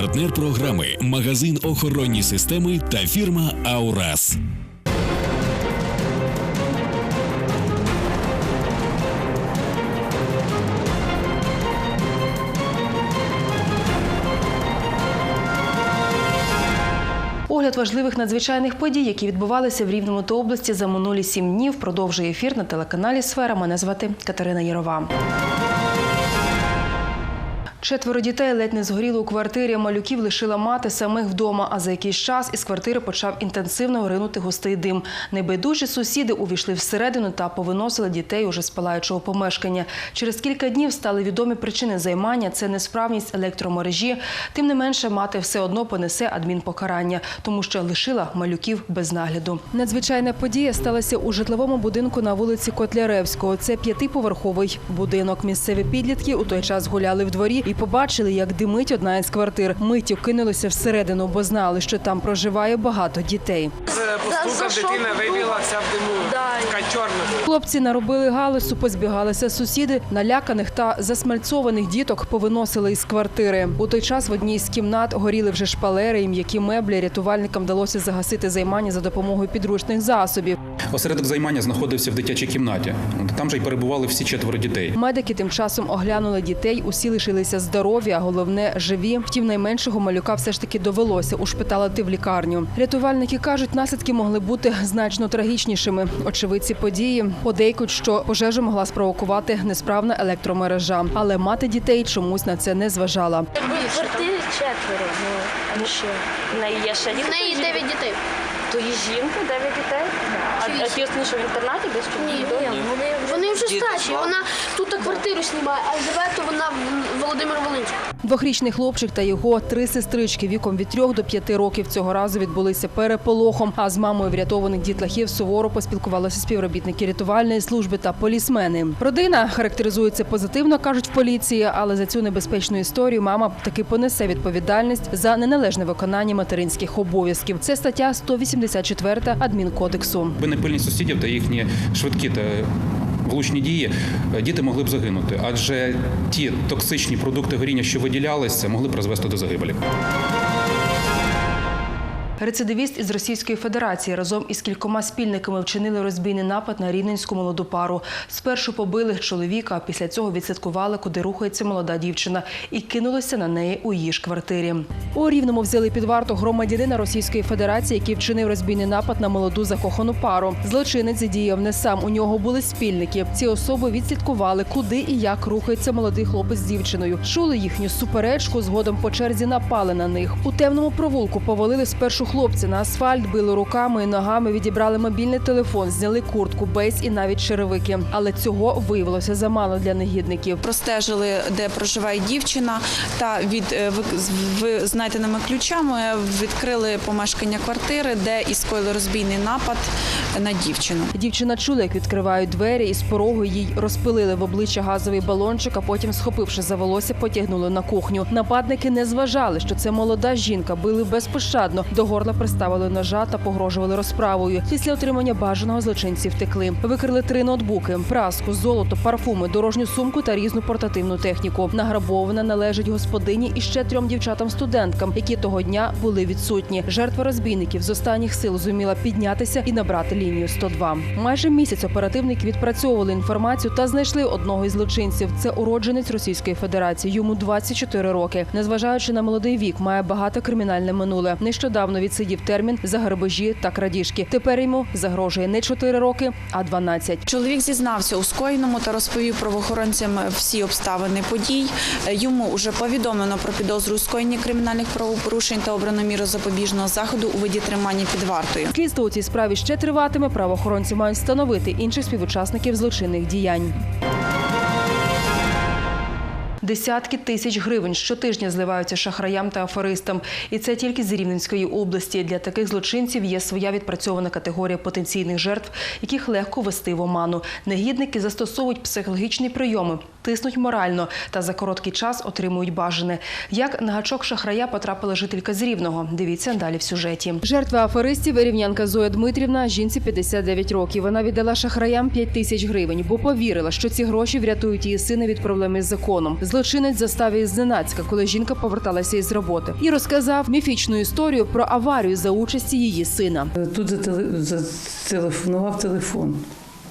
Партнер програми магазин охоронні системи та фірма Аурас. Огляд важливих надзвичайних подій, які відбувалися в Рівному та області за минулі сім днів, продовжує ефір на телеканалі Сфера. Мене звати Катерина Єрова. Четверо дітей ледь не згоріли у квартирі. Малюків лишила мати самих вдома. А за якийсь час із квартири почав інтенсивно ринути густий дим. Небайдужі сусіди увійшли всередину та повиносили дітей уже з палаючого помешкання. Через кілька днів стали відомі причини займання. Це несправність електромережі. Тим не менше, мати все одно понесе адмінпокарання, тому що лишила малюків без нагляду. Надзвичайна подія сталася у житловому будинку на вулиці Котляревського. Це п'ятиповерховий будинок. Місцеві підлітки у той час гуляли в дворі і побачили, як димить одна із квартир. Миттю кинулися всередину, бо знали, що там проживає багато дітей. Постукав, дитина вибігла вся в диму. Така чорна. Хлопці наробили галасу, позбігалися сусіди, наляканих та засмальцованих діток повиносили із квартири. У той час в одній з кімнат горіли вже шпалери і м'які меблі. Рятувальникам вдалося загасити займання за допомогою підручних засобів. Осередок займання знаходився в дитячій кімнаті. Там же й перебували всі четверо дітей. Медики тим часом оглянули дітей. Усі лишилися здорові, а головне живі. Втім, найменшого малюка все ж таки довелося ушпиталити в лікарню. Рятувальники кажуть, наслідки могли бути значно трагічнішими. Очевидці події подейкують, що пожежу могла спровокувати несправна електромережа, але мати дітей чомусь на це не зважала. В квартирі четверо, ну, а ще в неї є ще В неї дітей. 9 дітей. То є жінка, дев'ять дітей. А, а ті останні, що в інтернаті десь Ні, в вони, вони вже старші. Вона тут квартиру знімає, а живе то вона в Володимир Волинський. Двохрічний хлопчик та його три сестрички віком від трьох до п'яти років цього разу відбулися переполохом. А з мамою врятованих дітлахів суворо поспілкувалися співробітники рятувальної служби та полісмени. Родина характеризується позитивно, кажуть в поліції, але за цю небезпечну історію мама таки понесе відповідальність за неналежне виконання материнських обов'язків. Це стаття 184 адмінкодексу. Якби не пильність сусідів та їхні швидкі та влучні дії, е, діти могли б загинути, адже ті токсичні продукти горіння, що виділялися, могли призвести до загибелі. Рецидивіст із Російської Федерації разом із кількома спільниками вчинили розбійний напад на рівненську молоду пару. Спершу побили чоловіка, а після цього відслідкували, куди рухається молода дівчина, і кинулися на неї у її ж квартирі. У рівному взяли під варту громадянина Російської Федерації, який вчинив розбійний напад на молоду закохану пару. Злочинець діяв не сам. У нього були спільники. Ці особи відслідкували, куди і як рухається молодий хлопець з дівчиною. Чули їхню суперечку. Згодом по черзі напали на них. У темному провулку повалили спершу хлопці на асфальт, били руками і ногами, відібрали мобільний телефон, зняли куртку, бейс і навіть черевики. Але цього виявилося замало для негідників. Простежили, де проживає дівчина, та від е, ви- знайденими ключами відкрили помешкання квартири, де і скоїли розбійний напад на дівчину. Дівчина чула, як відкривають двері, і з порогу їй розпилили в обличчя газовий балончик, а потім, схопивши за волосся, потягнули на кухню. Нападники не зважали, що це молода жінка, били безпощадно. До горла приставили ножа та погрожували розправою. Після отримання бажаного злочинці втекли. Викрили три ноутбуки, праску, золото, парфуми, дорожню сумку та різну портативну техніку. Награбована належить господині і ще трьом дівчатам-студенткам, які того дня були відсутні. Жертва розбійників з останніх сил зуміла піднятися і набрати лінію 102. Майже місяць оперативники відпрацьовували інформацію та знайшли одного із злочинців. Це уродженець Російської Федерації. Йому 24 роки. Незважаючи на молодий вік, має багато кримінальне минуле. Нещодавно відсидів термін за грабежі та крадіжки. Тепер йому загрожує не 4 роки, а 12. Чоловік зізнався у скоєному та розповів правоохоронцям всі обставини подій. Е, Йому вже повідомлено про підозру у скоєнні кримінальних правопорушень та обрано міру запобіжного заходу у виді тримання під вартою. Слідство у цій справі ще триватиме. Правоохоронці мають встановити інших співучасників злочинних діянь. Десятки тисяч гривень щотижня зливаються шахраям та аферистам. І це тільки з Рівненської області. Для таких злочинців є своя відпрацьована категорія потенційних жертв, яких легко вести в оману. Негідники застосовують психологічні прийоми тиснуть морально та за короткий час отримують бажане. Як на гачок шахрая потрапила жителька з Рівного. Дивіться далі в сюжеті. Жертва аферистів рівнянка Зоя Дмитрівна, жінці 59 років. Вона віддала шахраям 5 тисяч гривень, бо повірила, що ці гроші врятують її сина від проблеми з законом. Злочинець застав її зненацька, коли жінка поверталася із роботи, і розказав міфічну історію про аварію за участі її сина. Тут зателе- зателефонував телефон.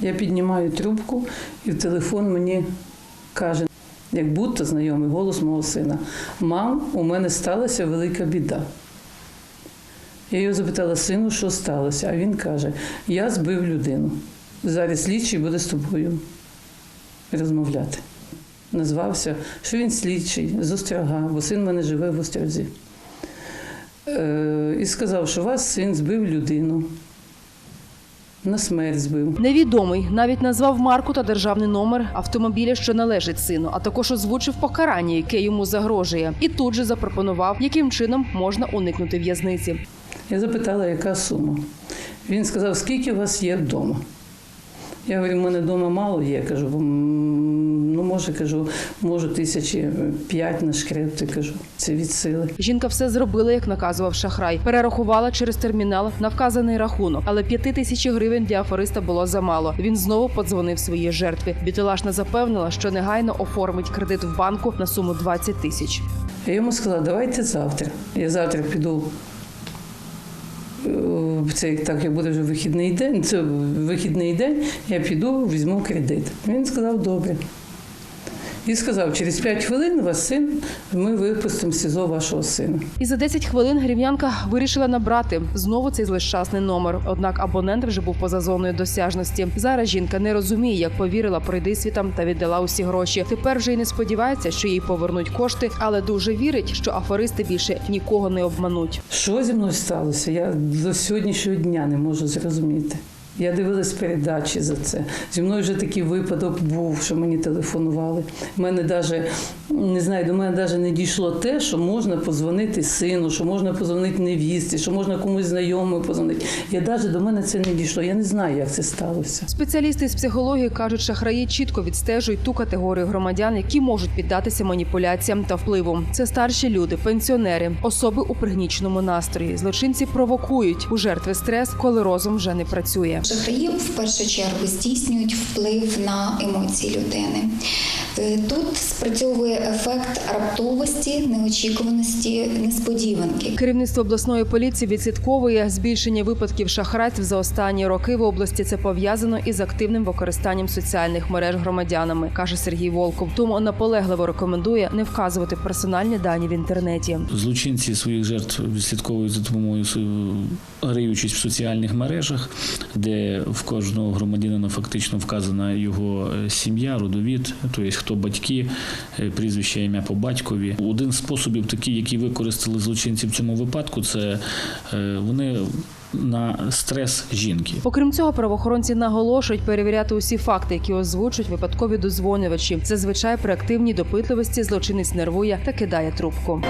Я піднімаю трубку, і в телефон мені каже, як будто знайомий голос мого сина: Мам, у мене сталася велика біда. Я його запитала, сину, що сталося? А він каже: Я збив людину. Зараз слідчий буде з тобою розмовляти. Назвався, що він слідчий з Острога, бо син в мене живе в Острозі. Е, і сказав, що вас син збив людину. На смерть збив. Невідомий навіть назвав марку та державний номер автомобіля, що належить сину, а також озвучив покарання, яке йому загрожує, і тут же запропонував, яким чином можна уникнути в'язниці. Я запитала, яка сума. Він сказав, скільки у вас є вдома. Я говорю, у мене вдома мало є. Кажу, «М, ну може, кажу, можу тисячі п'ять нашкребти, кажу, це від сили. Жінка все зробила, як наказував шахрай. Перерахувала через термінал на вказаний рахунок, але п'яти тисяч гривень для афериста було замало. Він знову подзвонив своїй жертві. Бітолашна запевнила, що негайно оформить кредит в банку на суму 20 тисяч. Я йому сказала, давайте завтра. Я завтра піду. е, в Цей, так як буде вже вихідний день, це вихідний день, я піду, візьму кредит. Він сказав, добре. І сказав, через 5 хвилин вас син, ми випустимо СІЗО вашого сина. І за 10 хвилин грівнянка вирішила набрати знову цей злощасний номер. Однак абонент вже був поза зоною досяжності. Зараз жінка не розуміє, як повірила пройдисвітам та віддала усі гроші. Тепер вже й не сподівається, що їй повернуть кошти, але дуже вірить, що аферисти більше нікого не обмануть. Що зі мною сталося? Я до сьогоднішнього дня не можу зрозуміти. Я дивилась передачі за це. Зі мною вже такий випадок був, що мені телефонували. У мене даже, не знаю, до мене навіть не дійшло те, що можна позвонити сину, що можна позвонити невісті, що можна комусь знайомому позвонити. Я навіть до мене це не дійшло. Я не знаю, як це сталося. Спеціалісти з психології кажуть, шахраї чітко відстежують ту категорію громадян, які можуть піддатися маніпуляціям та впливу. Це старші люди, пенсіонери, особи у пригніченому настрої. Злочинці провокують у жертви стрес, коли розум вже не працює. Шахраї в першу чергу здійснюють вплив на емоції людини. Е, Тут спрацьовує ефект раптовості, неочікуваності, несподіванки. Керівництво обласної поліції відслідковує збільшення випадків шахрайств за останні роки в області. Це пов'язано із активним використанням соціальних мереж громадянами, каже Сергій Волков. Тому наполегливо рекомендує не вказувати персональні дані в інтернеті. Злочинці своїх жертв відслідковують за допомогою граючись в соціальних мережах, де в кожного громадянина фактично вказана його е, сім'я, родовід, тобто хто батьки, е, прізвище, ім'я по батькові. Один з способів, такий, який використали злочинці в цьому випадку, це е, вони на стрес жінки. Окрім цього, правоохоронці наголошують перевіряти усі факти, які озвучують випадкові дозвонювачі. Зазвичай при активній допитливості злочинець нервує та кидає трубку.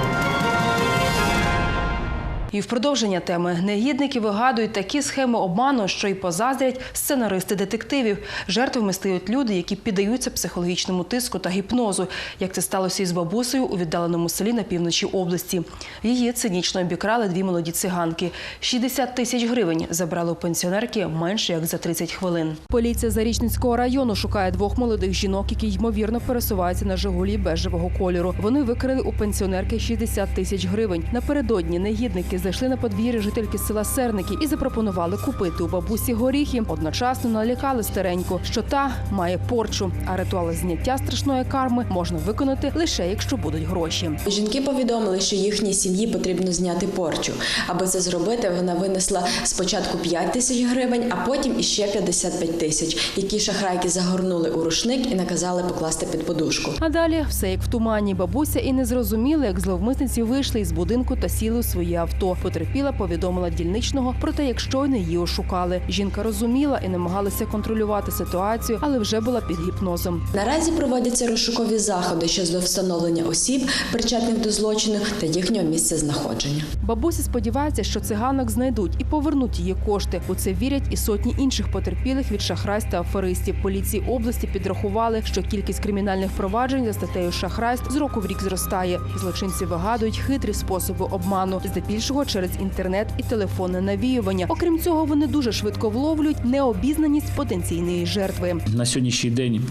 І в продовження теми негідники вигадують такі схеми обману, що й позаздрять сценаристи детективів. Жертвами стають люди, які піддаються психологічному тиску та гіпнозу, як це сталося із бабусею у віддаленому селі на півночі області. Її цинічно обікрали дві молоді циганки. 60 тисяч гривень забрали у пенсіонерки менше як за 30 хвилин. Поліція Зарічницького району шукає двох молодих жінок, які ймовірно пересуваються на Жигулі бежевого кольору. Вони викрили у пенсіонерки 60 тисяч гривень. Напередодні негідники зайшли на подвір'я жительки села Серники і запропонували купити у бабусі горіхи. Одночасно налякали стареньку, що та має порчу, а ритуал зняття страшної карми можна виконати лише якщо будуть гроші. Жінки повідомили, що їхній сім'ї потрібно зняти порчу. Аби це зробити, вона винесла спочатку 5 тисяч гривень, а потім іще 55 тисяч, які шахрайки загорнули у рушник і наказали покласти під подушку. А далі все як в тумані. Бабуся і не зрозуміла, як зловмисниці вийшли із будинку та сіли у своє авто. АТО. Потерпіла, повідомила дільничного про те, як щойно її ошукали. Жінка розуміла і намагалася контролювати ситуацію, але вже була під гіпнозом. Наразі проводяться розшукові заходи щодо встановлення осіб, причетних до злочину та їхнього місця знаходження. Бабуся сподівається, що циганок знайдуть і повернуть її кошти. У це вірять і сотні інших потерпілих від шахрайств та аферистів. Поліції області підрахували, що кількість кримінальних проваджень за статтею шахрайств з року в рік зростає. Злочинці вигадують хитрі способи обману, здебільшого через інтернет і телефонне навіювання. Окрім цього, вони дуже швидко вловлюють необізнаність потенційної жертви. На сьогоднішній день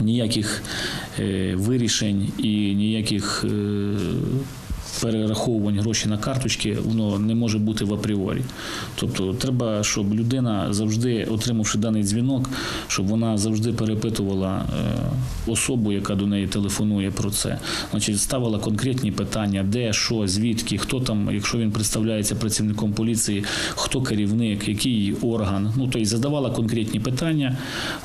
ніяких е, вирішень і ніяких е, перераховувань грошей на карточки воно не може бути в апріорі. Тобто треба, щоб людина завжди, отримавши даний дзвінок, щоб вона завжди перепитувала е, особу, яка до неї телефонує про це. Значить, ставила конкретні питання, де, що, звідки, хто там, якщо він представляється працівником поліції, хто керівник, який орган. Ну тобто задавала конкретні питання.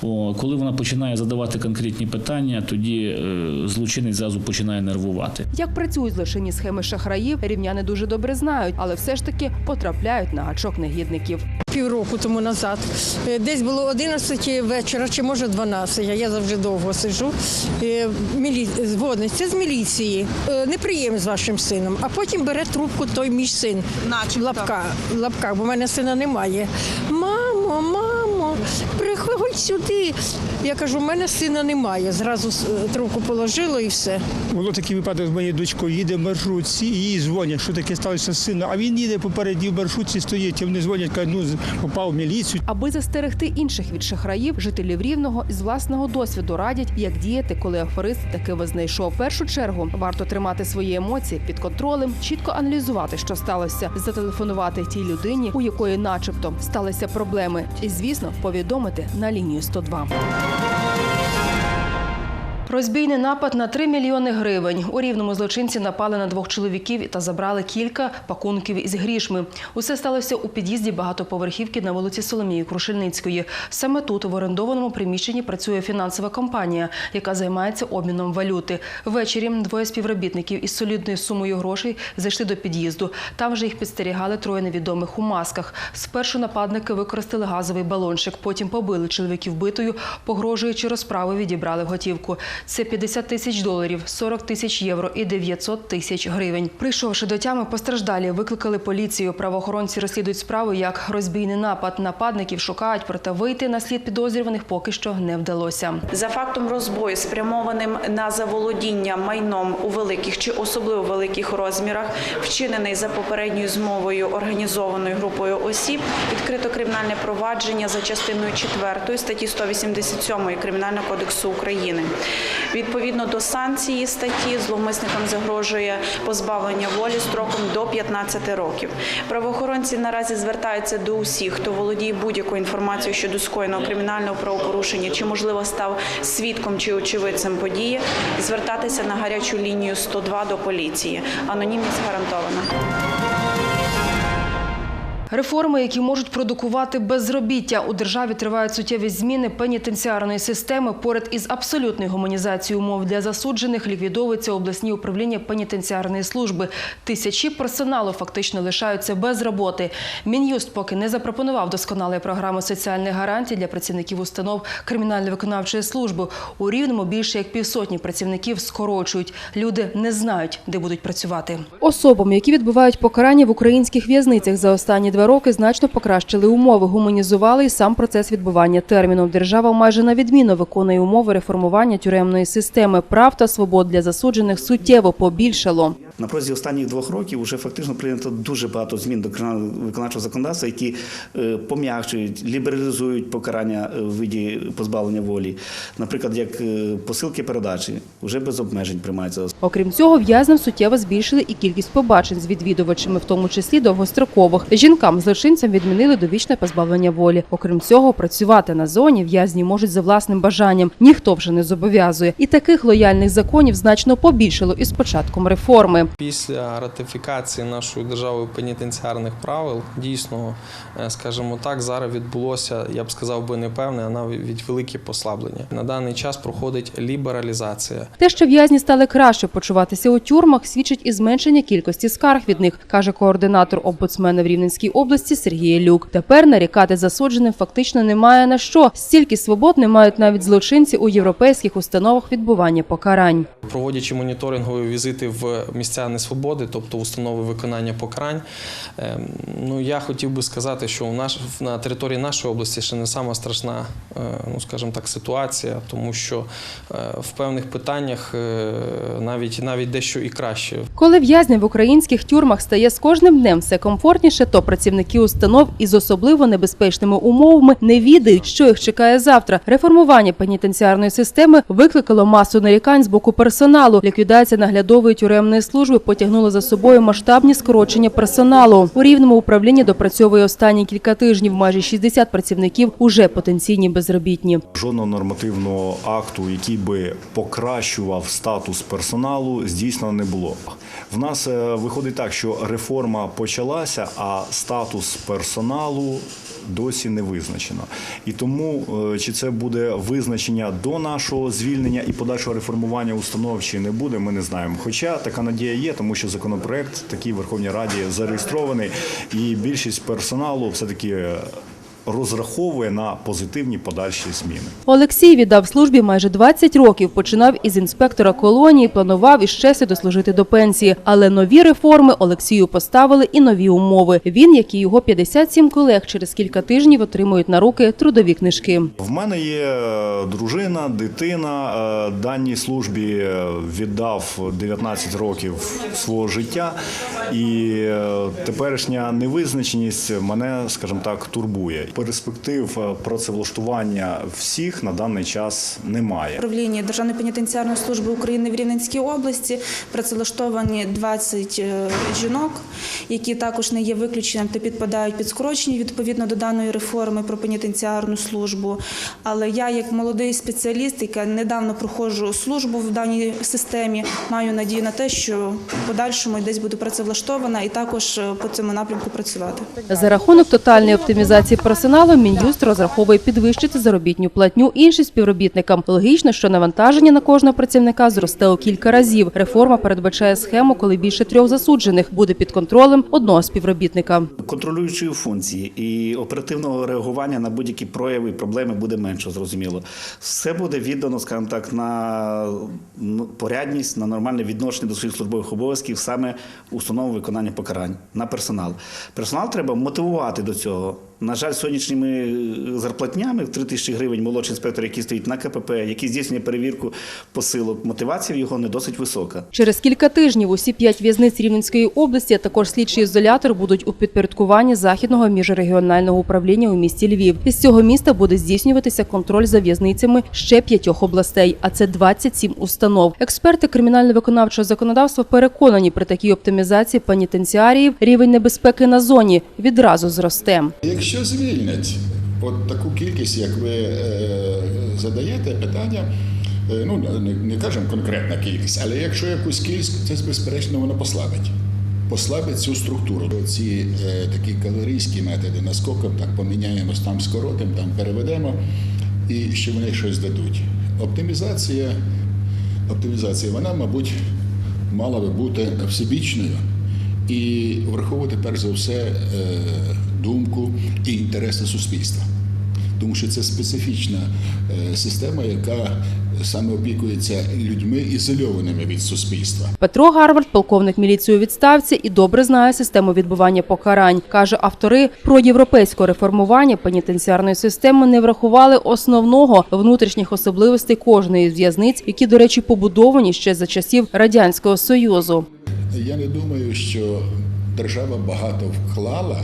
О, коли вона починає задавати конкретні питання, тоді е, злочинець зразу починає нервувати. Як працюють злочинні схеми шахраїв, рівняни дуже добре знають, але все ж таки потрапляють на гачок негідників. Півроку тому назад. Е, Десь було 11 вечора, чи може 12, я завжди довго сиджу. Е, Мілі... Це з міліції. Е, Неприємний з вашим сином. А потім бере трубку той мій син. Лапках, в лапках, бо в мене сина немає. Мамо, мамо, приходь сюди. Я кажу, в мене сина немає. Зразу е, трубку положила і все. Було такий випадок з моєю дочкою, їде в маршрутці, і їй дзвонять, що таке сталося з сином. А він їде попереді в маршрутці, стоїть, і вони дзвонять, кажуть, ну попав в міліцію. Аби застерегти інших від шахраїв, жителів рівного із власного досвіду радять, як діяти, коли аферист таки вас знайшов. В першу чергу варто тримати свої емоції під контролем, чітко аналізувати, що сталося, зателефонувати тій людині, у якої, начебто, сталися проблеми, і звісно, повідомити на лінію 102. Розбійний напад на 3 мільйони гривень. У рівному злочинці напали на двох чоловіків та забрали кілька пакунків із грішми. Усе сталося у під'їзді багатоповерхівки на вулиці Соломії Крушельницької. Саме тут, в орендованому приміщенні, працює фінансова компанія, яка займається обміном валюти. Ввечері двоє співробітників із солідною сумою грошей зайшли до під'їзду. Там вже їх підстерігали троє невідомих у масках. Спершу нападники використали газовий балончик, потім побили чоловіків битою, погрожуючи розправи, відібрали готівку. Це 50 тисяч доларів, 40 тисяч євро і 900 тисяч гривень. Прийшовши до тями, постраждалі викликали поліцію. Правоохоронці розслідують справу як розбійний напад. Нападників шукають, проте вийти на слід підозрюваних поки що не вдалося. За фактом розбою, спрямованим на заволодіння майном у великих чи особливо великих розмірах, вчинений за попередньою змовою організованою групою осіб, відкрито кримінальне провадження за частиною 4 статті 187 Кримінального кодексу України. Відповідно до санкції статті зловмисникам загрожує позбавлення волі строком до 15 років. Правоохоронці наразі звертаються до усіх, хто володіє будь-якою інформацією щодо скоєного кримінального правопорушення, чи можливо став свідком чи очевидцем події, звертатися на гарячу лінію 102 до поліції. Анонімність гарантована. Реформи, які можуть продукувати безробіття у державі, тривають суттєві зміни пенітенціарної системи. Поряд із абсолютною гуманізацією умов для засуджених ліквідовується обласні управління пенітенціарної служби. Тисячі персоналу фактично лишаються без роботи. Мін'юст поки не запропонував досконалої програми соціальних гарантій для працівників установ кримінально-виконавчої служби. У рівному більше як півсотні працівників скорочують. Люди не знають, де будуть працювати. Особам, які відбувають покарання в українських в'язницях за останні два роки, значно покращили умови, гуманізували і сам процес відбування терміну. Держава майже на відміну виконує умови реформування тюремної системи. Прав та свобод для засуджених суттєво побільшало. На протязі останніх двох років вже фактично прийнято дуже багато змін до виконавчого законодавства, які е, пом'якшують, лібералізують покарання е, в виді позбавлення волі. Наприклад, як е, посилки передачі вже без обмежень приймаються. Окрім цього, в'язням суттєво збільшили і кількість побачень з відвідувачами, в тому числі довгострокових. Жінкам злочинцям відмінили довічне позбавлення волі. Окрім цього, працювати на зоні в'язні можуть за власним бажанням. Ніхто вже не зобов'язує. І таких лояльних законів значно побільшало із початком реформи. Після ратифікації нашою державою пенітенціарних правил дійсно, е, скажімо так, зараз відбулося, я б сказав би, не певне, а навіть велике послаблення. На даний час проходить лібералізація. Те, що в'язні стали краще почуватися у тюрмах, свідчить і зменшення кількості скарг від них, каже координатор омбудсмена в Рівненській області Сергій Люк. Тепер нарікати засудженим фактично немає на що. Стільки свобод не мають навіть злочинці у європейських установах відбування покарань. Проводячи моніторингові візити в місця несвободи, тобто установи виконання покарань, е, ну я хотів би сказати, що у наш на території нашої області ще не сама страшна, е, ну скажімо так, ситуація, тому що е, в певних питаннях е, навіть навіть дещо і краще. Коли в'язням в українських тюрмах стає з кожним днем все комфортніше, то працівники установ із особливо небезпечними умовами не відають, що їх чекає завтра. Реформування пенітенціарної системи викликало масу нарікань з боку персоналу. Ліквідація наглядової тюремної служби потягнула за собою масштабні скорочення персоналу. У рівному управлінні допрацьовує останні кілька тижнів. Майже 60 працівників уже потенційні безробітні. Жодного нормативного акту, який би покращував статус персоналу, здійснено не було. В нас е, виходить так, що реформа почалася, а статус персоналу досі не визначено. І тому е, чи це буде визначення до нашого звільнення і подальшого реформування установ, чи не буде, ми не знаємо. Хоча така надія є, тому що законопроект такий в Верховній Раді зареєстрований, і більшість персоналу все таки розраховує на позитивні подальші зміни. Олексій віддав службі майже 20 років. Починав із інспектора колонії, планував із честю дослужити до пенсії. Але нові реформи Олексію поставили і нові умови. Він, як і його 57 колег, через кілька тижнів отримують на руки трудові книжки. В мене є е, дружина, дитина. Е, Даній службі е, віддав 19 років свого життя, і теперішня невизначеність мене, скажімо так, турбує. Перспектив е, працевлаштування всіх на даний час немає. Управлінні Державної пенітенціарної служби України в Рівненській області працевлаштовані 20 е, жінок, які також не є виключенням та підпадають під скорочення відповідно до даної реформи про пенітенціарну службу. Але я, як молодий спеціаліст, яка недавно проходжу службу в даній системі, маю надію на те, що в подальшому десь буду працевлаштована і також е, по цьому напрямку працювати. За рахунок тотальної оптимізації персоналу Мін'юст розраховує підвищити заробітню платню іншим співробітникам. Логічно, що навантаження на кожного працівника зросте у кілька разів. Реформа передбачає схему, коли більше трьох засуджених буде під контролем одного співробітника. контролюючої функції і оперативного реагування на будь-які прояви і проблеми буде менше, зрозуміло. Все буде віддано, скажімо так, на ну, порядність, на нормальне відношення до своїх службових обов'язків саме установи виконання покарань на персонал. Персонал треба мотивувати до цього. На жаль, сьогоднішніми е, зарплатнями в 3 тисячі гривень молодший інспектор, який стоїть на КПП, який здійснює перевірку посилок, мотивація його не досить висока. Через кілька тижнів усі п'ять в'язниць Рівненської області, а також слідчий ізолятор будуть у підпорядкуванні західного міжрегіонального управління у місті Львів. Із цього міста буде здійснюватися контроль за в'язницями ще п'ятьох областей, а це 27 установ. Експерти кримінально-виконавчого законодавства переконані, при такій оптимізації пенітенціаріїв рівень небезпеки на зоні відразу зросте. Якщо звільнять от таку кількість, як ви е, задаєте питання, е, ну не, кажемо конкретна кількість, але якщо якусь кількість, це безперечно воно послабить. Послабить цю структуру. Ці е, такі калорійські методи, наскоком так поміняємось, там скоротимо, там переведемо, і що вони щось дадуть. Оптимізація, оптимізація, вона, мабуть, мала би бути всебічною і враховувати перш за все е, думку і інтереси суспільства. Тому що це специфічна е, система, яка саме опікується людьми ізольованими від суспільства. Петро Гарвард, полковник міліції у відставці, і добре знає систему відбування покарань. Каже, автори про європейське реформування пенітенціарної системи не врахували основного внутрішніх особливостей кожної з в'язниць, які, до речі, побудовані ще за часів радянського союзу. Я не думаю, що держава багато вклала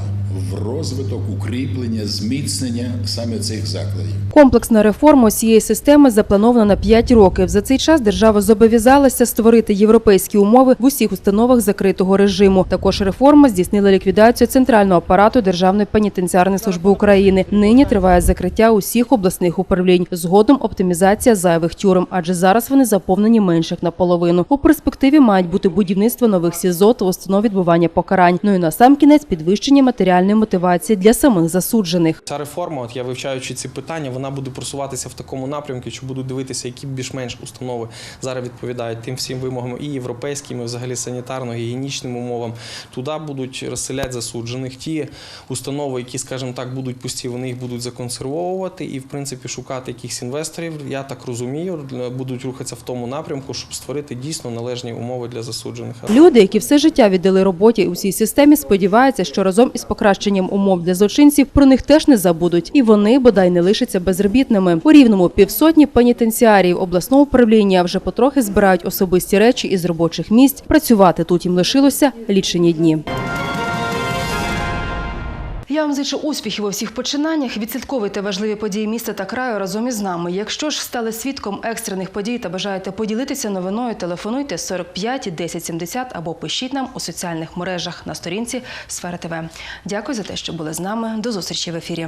в розвиток, укріплення, зміцнення саме цих закладів. Комплексна реформа усієї системи запланована на 5 років. За цей час держава зобов'язалася створити європейські умови в усіх установах закритого режиму. Також реформа здійснила ліквідацію центрального апарату Державної пенітенціарної служби України. Нині триває закриття усіх обласних управлінь. Згодом оптимізація зайвих тюрем, адже зараз вони заповнені менше як наполовину. У перспективі мають бути будівництво нових СІЗО та установ відбування покарань. Ну і на сам кінець підвищення матеріальної мотивації для самих засуджених. Ця реформа, от я вивчаючи ці питання, вона буде просуватися в такому напрямку, що будуть дивитися, які більш-менш установи зараз відповідають тим всім вимогам і європейським, і взагалі санітарно-гігієнічним умовам. Туди будуть розселяти засуджених. Ті установи, які, скажімо так, будуть пусті, вони їх будуть законсервовувати і, в принципі, шукати якихось інвесторів. Я так розумію, будуть рухатися в тому напрямку, щоб створити дійсно належні умови для засуджених. Люди, які все життя віддали роботі у цій системі, сподіваються, що разом із покращенням умов для злочинців про них теж не забудуть, і вони бодай не лишаться безробітними. У рівному півсотні пенітенціарів обласного управління вже потрохи збирають особисті речі із робочих місць. Працювати тут їм лишилося лічені дні. Я вам зичу успіхів у всіх починаннях. Відслідковуйте важливі події міста та краю разом із нами. Якщо ж стали свідком екстрених подій та бажаєте поділитися новиною, телефонуйте 45 10 70 або пишіть нам у соціальних мережах на сторінці Сфера ТВ. Дякую за те, що були з нами. До зустрічі в ефірі.